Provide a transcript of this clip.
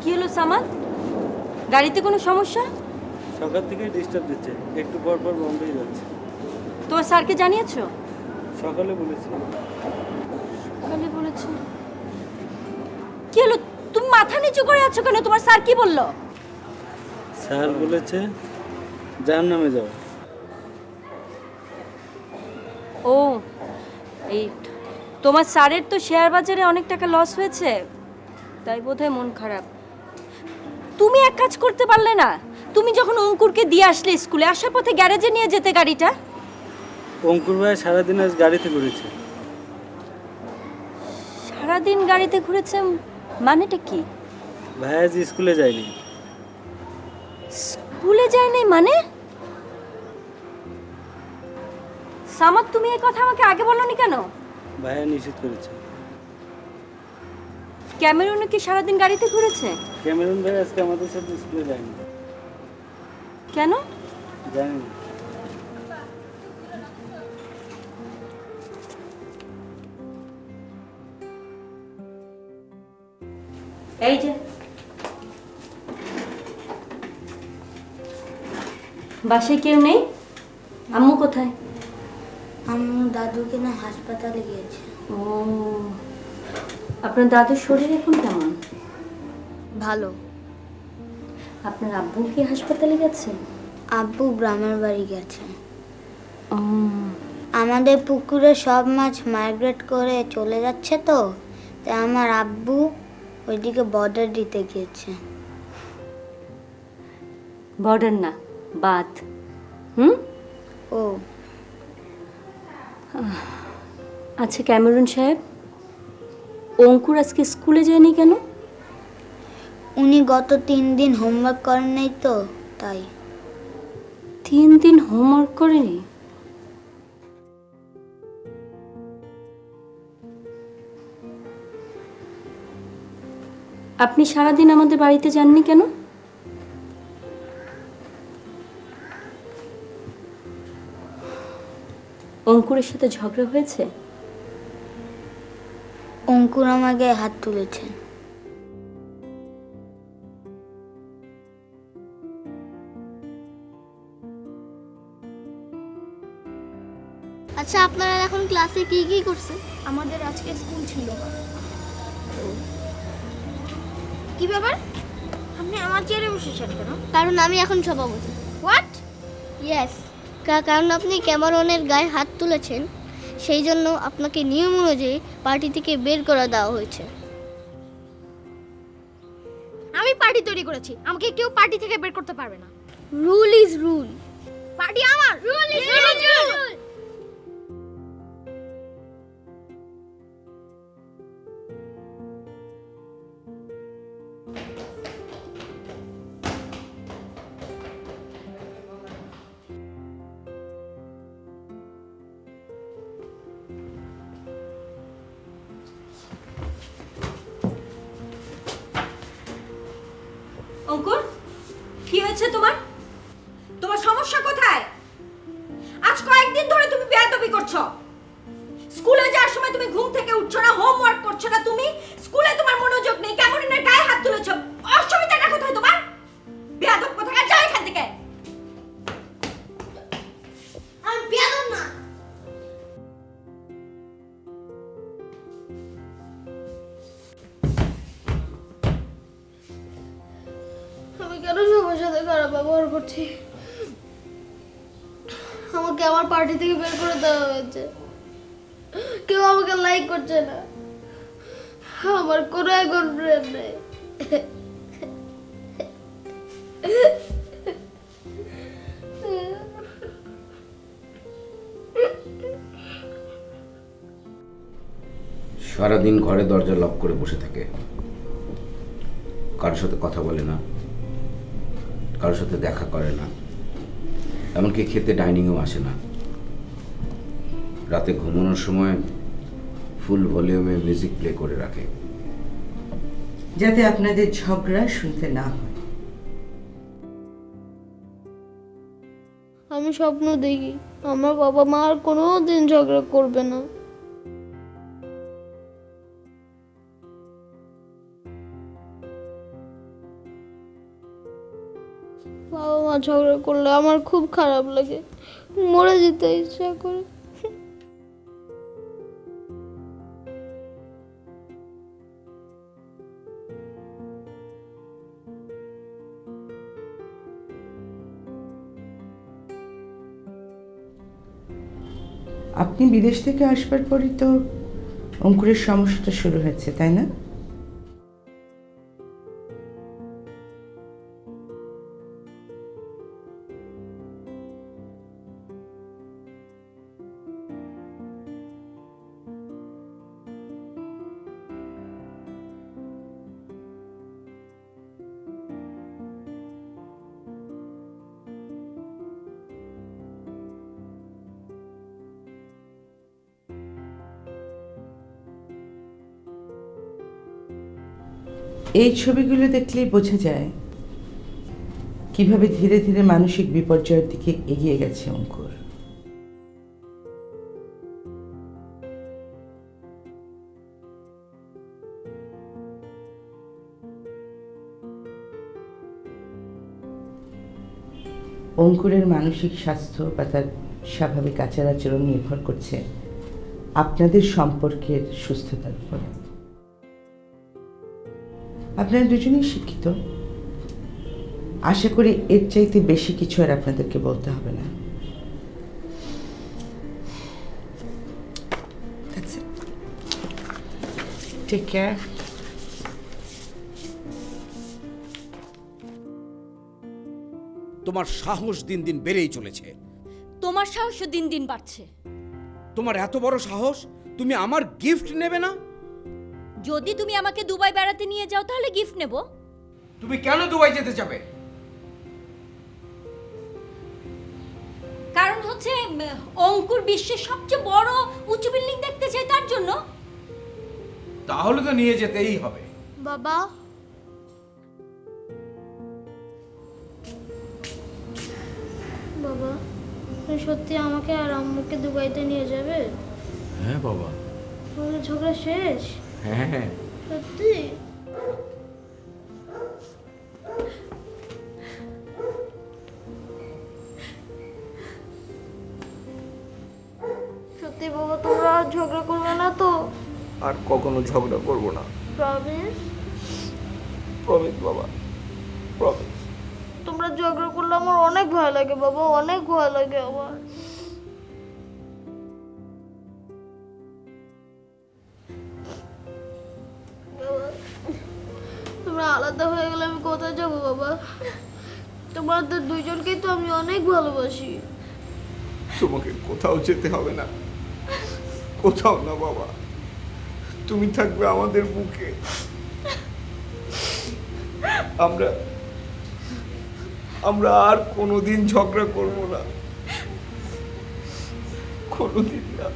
কি হলো সামাদ? গাড়িতে কোনো সমস্যা? সকাল থেকে ডিস্টার্ব দিচ্ছে। একটু পর পর বন্ধই যাচ্ছে। তোমার স্যারকে জানিয়েছো? সকালে বলেছি সকালে বলেছ। কি হলো? তুমি মাথা নিচু করে আছো কেন? তোমার স্যার কি বলল? স্যার বলেছে যার নামে যাও। ও এই তোমার স্যারের তো শেয়ার বাজারে অনেক টাকা লস হয়েছে। তাই বোধহয় মন খারাপ। তুমি এক কাজ করতে পারলে না। তুমি যখন অঙ্কুরকে দিয়ে আসলে স্কুলে আসার পথে গ্যারেজে নিয়ে যেতে গাড়িটা? অঙ্কুর ভাই সারাদিন আজ গাড়িতে ঘুরেছে। সারাদিন গাড়িতে ঘুরেছে মানেটা কি? ভাই আজ স্কুলে যায়নি। স্কুলে যায়নি মানে? সামাদ তুমি এই কথা আমাকে আগে বলনি কেন? ভাইয়া নিষেধ করেছে। ক্যামেরুনে কি সারাদিন গাড়িতে ঘুরেছে? ক্যামেরুন ভাই আজকে আমাদের সাথে স্কুলে যায়নি। কেন? জানি এই যে। বাসায় কেউ নেই? আম্মু কোথায়? আম্মু দাদুকে না হাসপাতালে গিয়েছে। ও। আপনার দাদুর শরীর এখন কেমন? ভালো। আপনার আব্বু কি হাসপাতালে গেছে? আব্বু গ্রামের বাড়ি গেছে। ও। আমাদের পুকুরে সব মাছ মাইগ্রেট করে চলে যাচ্ছে তো তাই আমার আব্বু ওইদিকে বর্ডার দিতে গিয়েছে। বর্ডার না বাদ হুম? ও। আচ্ছা ক্যামেরুন সাহেব? অঙ্কুর আজকে স্কুলে যায়নি কেন? উনি গত তিন দিন হোমওয়ার্ক করেন নাই তো তাই। তিন দিন হোমওয়ার্ক করেনি? আপনি সারাদিন আমাদের বাড়িতে যাননি কেন? অঙ্কুরের সাথে ঝগড়া হয়েছে? অঙ্কুর আমাকে হাত তুলেছে আচ্ছা আপনারা এখন ক্লাসে কি কি করছেন? আমাদের আজকে স্কুল ছিল কি ব্যাপার? আপনি আমার চেয়ারে বসেছেন কেন? কারণ আমি এখন সভাপতি। হোয়াট ইয়েস কারণ আপনি ক্যামেরনের গায়ে হাত তুলেছেন। সেই জন্য আপনাকে নিয়ম অনুযায়ী পার্টি থেকে বের করে দেওয়া হয়েছে। আমি পার্টি তৈরি করেছি। আমাকে কেউ পার্টি থেকে বের করতে পারবে না। রুল ইজ রুল পার্টি আমার। রুল ইজ রুল কি হয়েছে তোমার? কেন সবার সাথে খারাপ ব্যবহার করছি? আমাকে আমার পার্টি থেকে বের করে দেওয়া হয়েছে। কেউ আমাকে লাইক করছে না। আমার কোনো এখন ফ্রেন্ড নেই। সারাদিন ঘরে দরজা লক করে বসে থাকে। কারোর সাথে কথা বলে না। কারোর সাথে দেখা করে না। এমনকি খেতে ডাইনিংয়েও আসে না। রাতে ঘুমানোর সময় ফুল ভলিউমে মিউজিক প্লে করে রাখে। যাতে আপনাদের ঝগড়া শুনতে না হয়। আমি স্বপ্ন দেখি আমার বাবা মা আর কোনো দিন ঝগড়া করবে না। বাবা মা ঝগড়া করলে আমার খুব খারাপ লাগে। মরে যেতে ইচ্ছা করে। আপনি বিদেশ থেকে আসবার পরই তো অঙ্কুরের সমস্যাটা শুরু হয়েছে, তাই না? এই ছবিগুলো দেখলেই বোঝা যায় কীভাবে ধীরে ধীরে মানসিক বিপর্যয়ের দিকে এগিয়ে গেছে অঙ্কুর। অঙ্কুরের মানসিক স্বাস্থ্য বা তার স্বাভাবিক আচার আচরণ নির্ভর করছে আপনাদের সম্পর্কের সুস্থতার উপর। আপনারা দুজনেই শিক্ষিত। আশা করি এর চাইতে বেশি কিছু আর আপনাদেরকে বলতে হবে না. Take care. তোমার সাহস দিন দিন বেড়েই চলেছে। তোমার সাহস দিন দিন বাড়ছে। তোমার এত বড় সাহস তুমি আমার গিফট নেবে না? যদি তুমি আমাকে দুবাই বেড়াতে নিয়ে যাও তাহলে গিফট নেব। তুমি কেন দুবাই যেতে যাবে? কারণ হচ্ছে উম, অঙ্কুর বিশ্বের সবচেয়ে বড় উঁচু বিল্ডিং দেখতে চাই তার জন্য। তাহলে তো নিয়ে যেতেই হবে। বাবা। বাবা তুমি সত্যি আমাকে আর আম্মুকে দুবাইতে নিয়ে যাবে? হ্যাঁ বাবা। আমাদের ঝগড়া শেষ? হ্যাঁ সত্যি? সত্যি বাবা তোমরা আর ঝগড়া করবে না তো? আর কখনো ঝগড়া করব না। প্রমিস প্রমিস বাবা প্রমিস তোমরা ঝগড়া করলে আমার অনেক ভয় লাগে বাবা অনেক ভয় লাগে আমার। তোমরা আলাদা হয়ে গেলে আমি কোথায় যাব বাবা? তোমাদের দুইজনকেই তো আমি অনেক ভালোবাসি। তোমাকে কোথাও যেতে হবে না। কোথাও না বাবা। তুমি থাকবে আমাদের বুকে। আমরা আমরা আর কোনোদিন ঝগড়া করব না। কোনোদিন না।